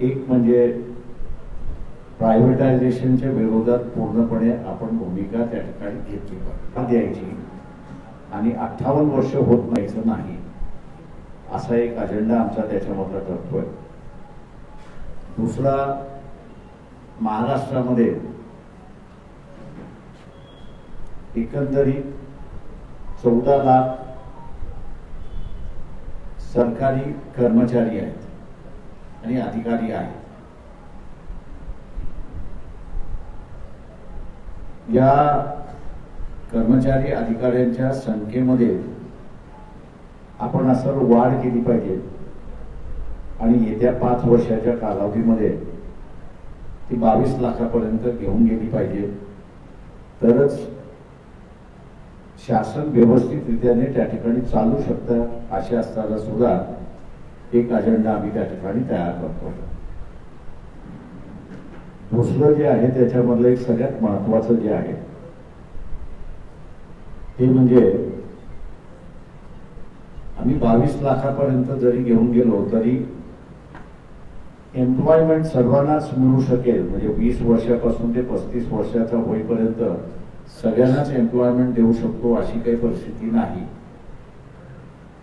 एक म्हणजे प्रायव्हेटायझेशनच्या विरोधात पूर्णपणे आपण भूमिका त्या ठिकाणी घेतली पाहिजे द्यायची. आणि अठ्ठावन्न वर्ष होत नाहीचं नाही. असा एक अजेंडा आमचा त्याच्यामधला ठरतोय दुसरा महाराष्ट्रामध्ये एकंदरीत चौदा लाख सरकारी कर्मचारी आहेत. आणि अधिकारी आहेत या कर्मचारी अधिकाऱ्यांच्या संख्येमध्ये आपण असं वाढ केली पाहिजे. आणि येत्या पाच वर्षाच्या कालावधीमध्ये ती बावीस लाखापर्यंत घेऊन गेली पाहिजे. तरच शासन व्यवस्थितरित्याने त्या ठिकाणी चालू शकतं असे असताना सुद्धा एक अजेंडा आम्ही त्या ठिकाणी तयार करतो. दुसरं जे आहे त्याच्यामधलं एक सगळ्यात महत्वाचं जे आहे ते म्हणजे आम्ही बावीस लाखापर्यंत जरी घेऊन गेलो तरी एम्प्लॉयमेंट सर्वांनाच मिळू शकेल. म्हणजे वीस वर्षापासून ते पस्तीस वर्षाचा होईपर्यंत सगळ्यांनाच एम्प्लॉयमेंट देऊ शकतो अशी काही परिस्थिती नाही.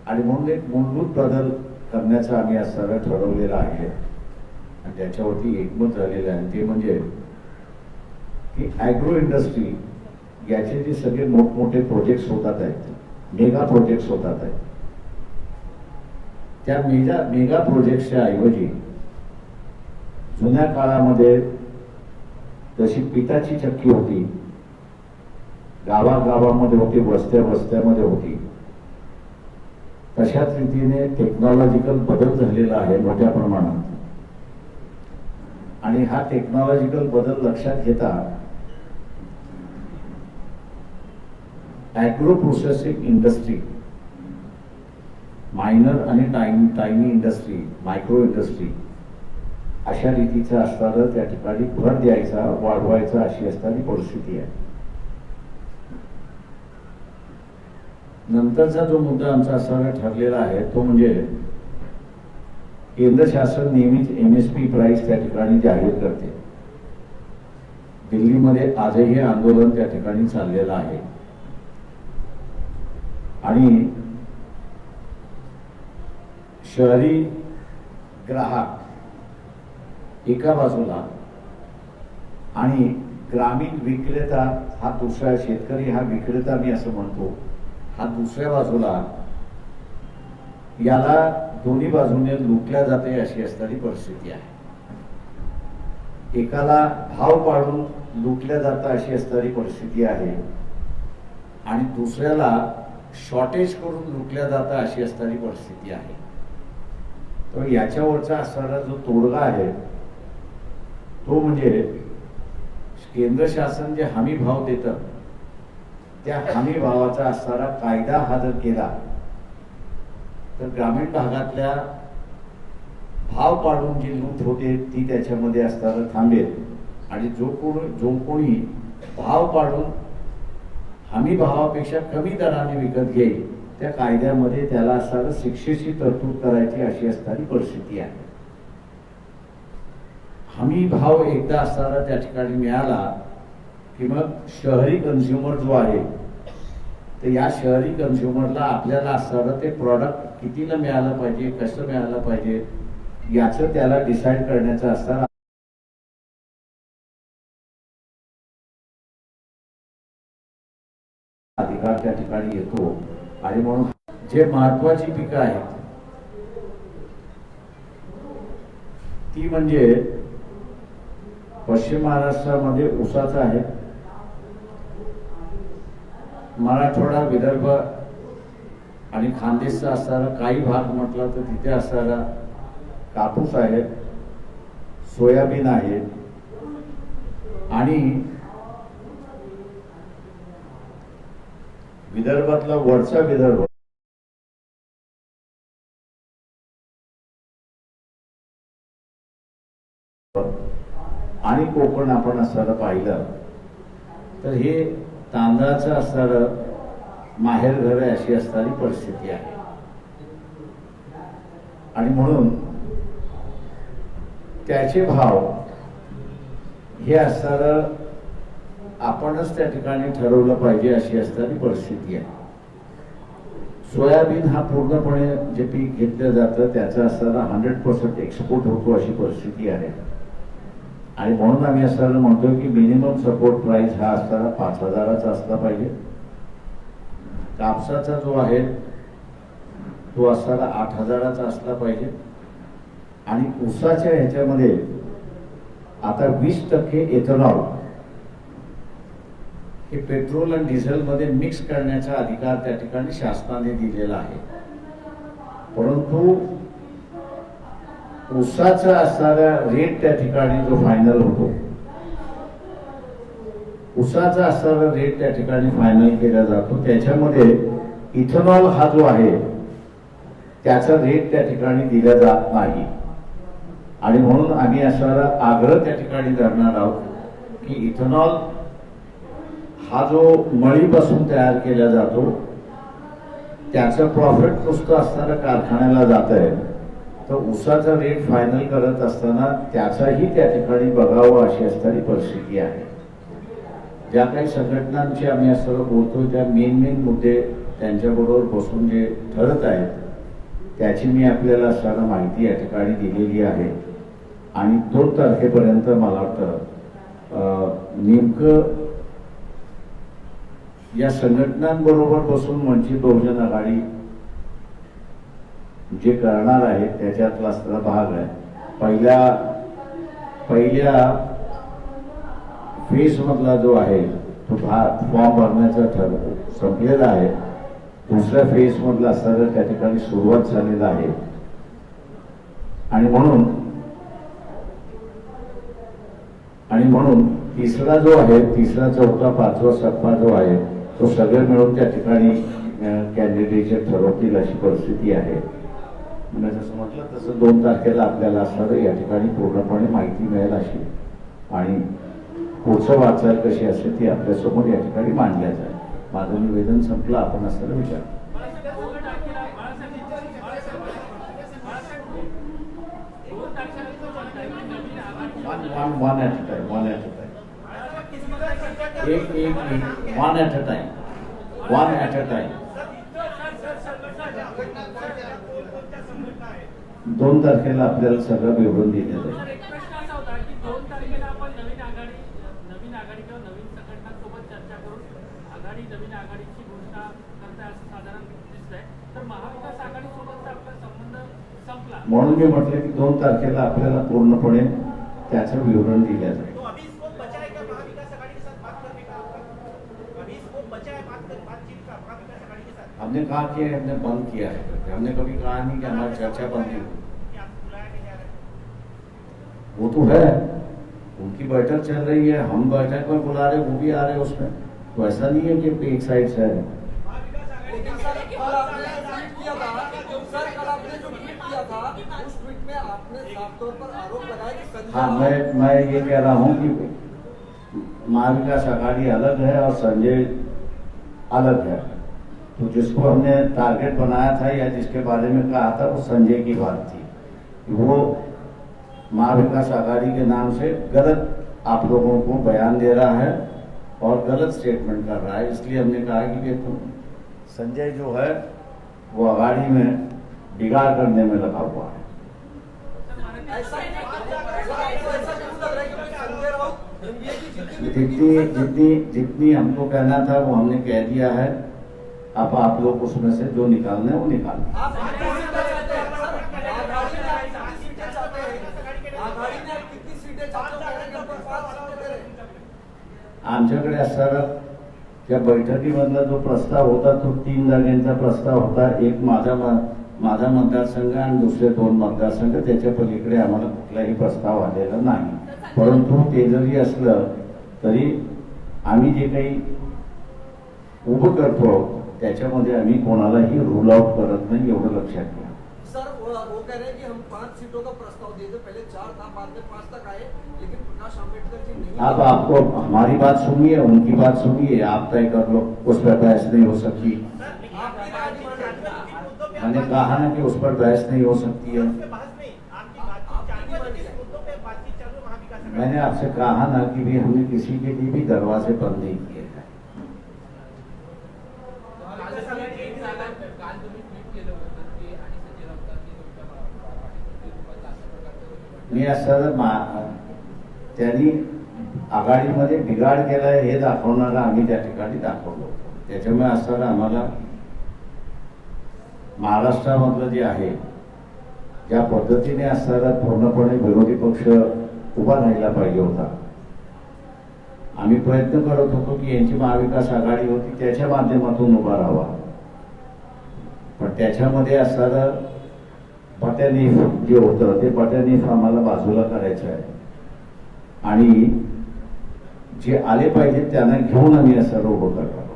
आणि म्हणून एक मूलभूत बदल करण्याचा आम्ही आज सगळं ठरवलेला आहे. आणि त्याच्यावरती एकमत झालेलं आहे. ते म्हणजे की ॲग्रो इंडस्ट्री याचे जे सगळे मोठमोठे प्रोजेक्ट्स होतात आहेत. मेगा प्रोजेक्ट्स होतात आहेत. त्या मेगा मेगा प्रोजेक्टच्या ऐवजी जुन्या काळामध्ये जशी पिठाची चक्की होती गावागावामध्ये होती वस्त्या वस्त्यामध्ये होती तशाच रीतीने टेक्नॉलॉजिकल बदल झालेला आहे मोठ्या प्रमाणात? आणि हा टेक्नॉलॉजिकल बदल लक्षात घेता ॲग्रो प्रोसेसिंग इंडस्ट्री मायनर आणि time tiny industry micro industry अशा रीतीचं असणारं त्या ठिकाणी भर द्यायचा वाढवायचा अशी असणारी परिस्थिती आहे. नंतरचा जो मुद्दा आमचा असा ठरलेला आहे तो म्हणजे केंद्र शासन नेहमीच एम एस पी प्राईस त्या ठिकाणी जाहीर करते. दिल्लीमध्ये आजही आंदोलन त्या ठिकाणी चाललेलं आहे. आणि शहरी ग्राहक एका बाजूला आणि ग्रामीण विक्रेता हा दुसरा शेतकरी हा विक्रेता मी असं म्हणतो हा दुसऱ्या बाजूला याला दोन्ही बाजूने लुटल्या जाते अशी असणारी परिस्थिती आहे. एकाला भाव पाडून लुटल्या जातं अशी असणारी परिस्थिती आहे आणि दुसऱ्याला शॉर्टेज करून लुटल्या जातं अशी असणारी परिस्थिती आहे. तर याच्यावरचा असणारा जो तोडगा आहे तो म्हणजे केंद्र शासन जे हमी भाव देतं त्या हमी भावाचा असणारा कायदा हा जर केला तर ग्रामीण भागातल्या भाव पाडून जी लूट होते ती त्याच्यामध्ये असताना थांबेल. आणि जो कोण जो कोणी भाव पाडून हमी भावापेक्षा कमी दराने विकत घेईल त्या कायद्यामध्ये त्याला असणारं शिक्षेची तरतूद करायची अशी असणारी परिस्थिती आहे. हमी भाव एकदा असणारा त्या ठिकाणी मिळाला की मग शहरी कन्झ्युमर जो आहे तर या शहरी कन्झ्युमरला आपल्याला असणारं ते प्रॉडक्ट कितीला मिळालं पाहिजे कसं मिळालं पाहिजे याचं त्याला डिसाईड करण्याचं असणार अधिकार त्या ठिकाणी येतो. आणि म्हणून जे महत्वाची पिकं आहेत ती म्हणजे पश्चिम महाराष्ट्रामध्ये ऊसाचं आहे. मराठवाडा विदर्भ आणि खानदेशचा असणारा काही भाग म्हटला तर तिथे असणारा कापूस आहे सोयाबीन आहे आणि विदर्भातला वरचा विदर्भ आणि कोकण आपण असताना पाहिलं. तर हे तांदळाचं असणारं माहेर घर आहे अशी असणारी परिस्थिती आहे. आणि म्हणून त्याचे भाव हे असणारं आपणच त्या ठिकाणी ठरवलं पाहिजे अशी असणारी परिस्थिती आहे. सोयाबीन हा पूर्णपणे जे पीक घेतलं जातं त्याचा असणारा हंड्रेड पर्सेंट एक्सपोर्ट होतो अशी परिस्थिती आहे. आणि म्हणून आम्ही असताना म्हणतो की मिनिमम सपोर्ट प्राइस हा असताना पाच हजाराचा असला पाहिजे. कापसाचा जो आहे तो असताना आठ हजाराचा असला पाहिजे. आणि ऊसाच्या ह्याच्यामध्ये आता वीस टक्के एथेनॉल हे पेट्रोल आणि डिझेलमध्ये मिक्स करण्याचा अधिकार त्या ठिकाणी शासनाने दिलेला आहे. परंतु उसाचा असणारा रेट त्या ठिकाणी जो फायनल होतो. उसाचा असणारा रेट त्या ठिकाणी फायनल केला जातो. त्याच्यामध्ये इथेनॉल हा जो आहे त्याचा रेट त्या ठिकाणी दिला जात नाही. आणि म्हणून आम्ही असणारा आग्रह त्या ठिकाणी धरणार आहोत की इथेनॉल हा जो मळीपासून तयार केला जातो त्याचं प्रॉफिट नुसतं असणाऱ्या कारखान्याला जात आहे तर ऊसाचा रेट फायनल करत असताना त्याचाही त्या ठिकाणी बघावं अशी असणारी परिस्थिती आहे. ज्या काही संघटनांची आम्ही असं बोलतो त्या मेन मेन मुद्दे त्यांच्याबरोबर बसून जे ठरत आहेत त्याची मी आपल्याला असताना माहिती या ठिकाणी दिलेली आहे. आणि दोन तारखेपर्यंत मला वाटतं नेमकं या संघटनांबरोबर बसून वंचित बहुजन आघाडी जे करणार आहे त्याच्यातला सगळा भाग आहे. पहिल्या पहिल्या फेजमधला जो आहे तो भाग फॉर्म भरण्याचा ठर संपलेला आहे. दुसऱ्या फेजमधला मधला त्या ठिकाणी सुरुवात झालेला आहे. आणि म्हणून आणि म्हणून तिसरा जो आहे तिसरा चौथा पाचवा सप्पा जो आहे तो सगळे मिळून त्या ठिकाणी कॅन्डिडेट ठरवतील अशी परिस्थिती आहे. मी जसं म्हटलं तसं दोन तारखेला आपल्याला असणार या ठिकाणी पूर्णपणे माहिती मिळेल अशी. आणि पुढचं वाचाल कशी असेल ती आपल्यासमोर या ठिकाणी मांडल्या जाईल. माझं निवेदन संपलं आपण असं विचार. One one one at a time one at a time एक एक one at a time one at a time दोन तारखेला आपल्याला सगळं विवरण दिलं जाईल सर, एक प्रश्न असा होता की दोन तारखेला आपण नवीन आघाडी नवीन आघाडी किंवा नवीन संघटनांसोबत चर्चा करून आघाडी नवीन आघाडीची घोषणा करताय असं साधारण दिसतंय तर महाविकास आघाडी सोबतचा आपला संबंध संपला. म्हणून मी म्हटलं की दोन तारखेला आपल्याला पूर्णपणे त्याचं विवरण दिलं जाईल. तो अभी स्कोप बचा क्या महाविकास आघाड़ी के साथ बात करने का आपका अभी स्कोप बचा बात कर बातचीत का महाविकास आघाड़ी के साथ? हमने कहा कि हमने बंद किया है। हमने कभी कहा नहीं कि हमारी चर्चा बंद नहीं वो तो है। उनकी बैठक चल रही है, हम बैठक में बुला रहे, वो भी आ रहे हैं उसमें। तो ऐसा नहीं है कि एक साइड से है हाँ मैं मैं ये कह रहा हूँ कि महाविकास आघाड़ी अलग है और संजय अलग है। तो जिसको हमने टारगेट बनाया था या जिसके बारे में कहा था, वो संजय की बात थी। वो महाविकास आघाड़ी के नाम से गलत आप लोगों को बयान दे रहा है और गलत स्टेटमेंट कर रहा है। इसलिए हमने कहा कि ये तुम संजय जो है, वो आघाड़ी में बिगाड़ करने में लगा हुआ है। जितनी जितनी जितनी हमको कहना था, वो हमने कह दिया है। अब आप लोग उसमें से जो निकालना है, वो निकाल आमच्याकडे असणारा त्या बैठकीमधला जो प्रस्ताव होता तो तीन जागेंचा प्रस्ताव होता. एक माझा म- माझा मतदारसंघ आणि दुसरे दोन मतदारसंघ. त्याच्या पलीकडे आम्हाला कुठलाही प्रस्ताव आलेला नाही. परंतु ते जरी असलं तरी आम्ही जे काही उभं करतो त्याच्यामध्ये आम्ही कोणालाही रूल आउट करत नाही एवढं लक्षात घ्या वो, कह रहे हैं कि हम पाँच सीटों का प्रस्ताव दिए थे पहले चार था बाद में पाँच तक आए लेकिन प्रकाश आम्बेडकर जी नहीं अब आपको हमारी बात सुनिए उनकी बात सुनिए आप तय कर लो उस पर बहस नहीं हो सकती। मान कहा ना कि उस पर बहस नहीं हो सकती है। मैंने आपसे कहा ना कि भी हमने किसी के लिए भी दरवाजे बंद नहीं किए हैं। मी असं मा- त्यांनी आघाडीमध्ये बिघाड केला हे दाखवणारा आम्ही त्या ठिकाणी दाखवलो. त्याच्यामुळे असं आम्हाला महाराष्ट्रामधलं जे आहे ज्या पद्धतीने असताना पूर्णपणे विरोधी पक्ष उभा राहिला पाहिजे होता. आम्ही प्रयत्न करत होतो की यांची महाविकास आघाडी होती त्याच्या माध्यमातून उभा राहावा. पण त्याच्यामध्ये असताना पट्यानीफ जे होतं ते पट्यानीफ आम्हाला बाजूला करायचं आहे. आणि जे आले पाहिजे त्यांना घेऊन आम्ही असं उभं करणार आहोत.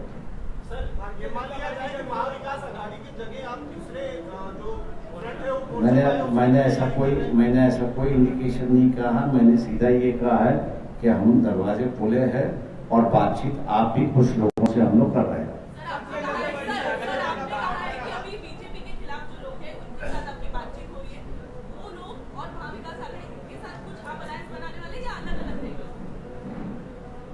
ये मान है, मैंने ऐसा कोई मैंने ऐसा कोई इंडिकेशन नहीं कहा मैंने सीधा ये कहा है कि हम दरवाजे खुले हैं और बातचीत आप भी कुछ लोगों से हम लोग कर रहे हैं।